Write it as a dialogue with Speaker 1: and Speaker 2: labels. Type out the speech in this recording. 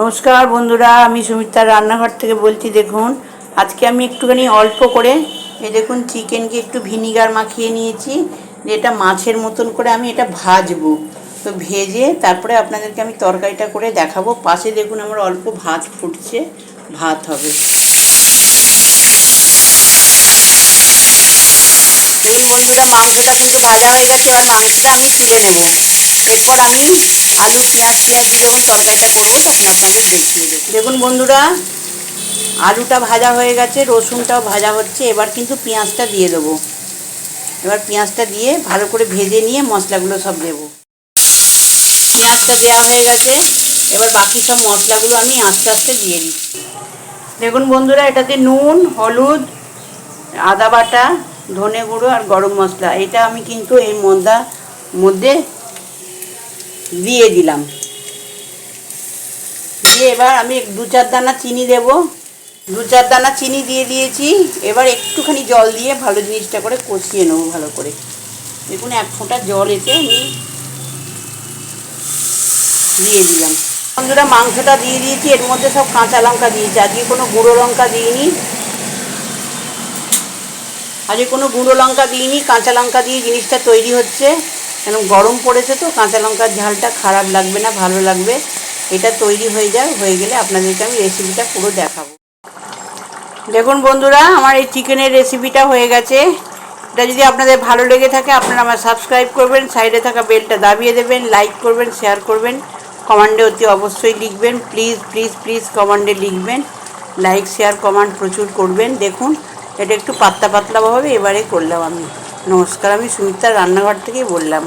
Speaker 1: নমস্কার বন্ধুরা, আমি সুমিতার রান্নাঘর থেকে বলছি, দেখুন, আজকে আমি একটুখানি অল্প করে, এই দেখুন, চিকেনকে একটু ভিনিগার মাখিয়ে নিয়েছি এটা মাছের মতন করে আমি এটা ভাজবো। তো ভেজে তারপরে আপনাদেরকে আমি তরকারিটা করে দেখাবো। পাশে দেখুন, আমার অল্প ভাত ফুটছে, ভাত হবে। দেখুন বন্ধুরা, মাংসটা কিন্তু ভাজা হয়ে গেছে, এবার মাংসটা আমি তুলে নেব। এরপর আমি আলু, পেঁয়াজ পেঁয়াজ দিয়ে যখন তরকারিটা করব তখন আপনাদের দেখিয়ে দেবো। দেখুন বন্ধুরা, আলুটা ভাজা হয়ে গেছে, রসুনটাও ভাজা হচ্ছে, এবার কিন্তু পেঁয়াজটা দিয়ে দেবো। এবার পেঁয়াজটা দিয়ে ভালো করে ভেজে নিয়ে মশলাগুলো সব দেবো। পেঁয়াজটা দেওয়া হয়ে গেছে, এবার বাকি সব মশলাগুলো আমি আস্তে আস্তে দিয়ে দিচ্ছি। দেখুন বন্ধুরা, এটাতে নুন, হলুদ, আদা বাটা, ধনে গুঁড়ো আর গরম মশলা, এটা আমি কিন্তু এই মধ্যা মধ্যে দিয়ে দিলাম। দিয়ে এবার আমি দু চার দানা চিনি দেব। দু চার দানা চিনি দিয়ে দিয়েছি। এবার একটুখানি জল দিয়ে ভালো জিনিসটা করে কষিয়ে নেব ভালো করে। দেখুন, এক ফোঁটা জল এসে আমি দিয়ে দিলাম। বন্ধুরা, মাংসটা দিয়ে দিয়েছি। এর মধ্যে সব কাঁচা লঙ্কা দিয়েছি। আজকে কোনো গুঁড়ো লঙ্কা দিইনি। আজকে কোনো গুঁড়ো লঙ্কা দিইনি। কাঁচা লঙ্কা দিয়ে জিনিসটা তৈরি হচ্ছে। কেন গরম পড়েছে তো, কাঁচা লঙ্কার ঝালটা খারাপ লাগবে না, ভালো লাগবে। এটা তৈরি হয়ে যায় হয়ে গেলে আপনাদেরকে আমি রেসিপিটা পুরো দেখাবো। দেখুন বন্ধুরা, আমার এই চিকেনের রেসিপিটা হয়ে গেছে। এটা যদি আপনাদের ভালো লেগে থাকে, আপনারা আমার সাবস্ক্রাইব করবেন, সাইডে থাকা বেলটা দাবিয়ে দেবেন লাইক করবেন শেয়ার করবেন। কমান্ডে অতি অবশ্যই লিখবেন প্লিজ প্লিজ প্লিজ কমান্ডে লিখবেন। লাইক শেয়ার কমান্ড প্রচুর করবেন। দেখুন, এটা একটু পাতলা পাতলাভাবে এবারে করলাম আমি। নমস্কার আমি সুমিতার রান্নাঘর থেকেই বললাম।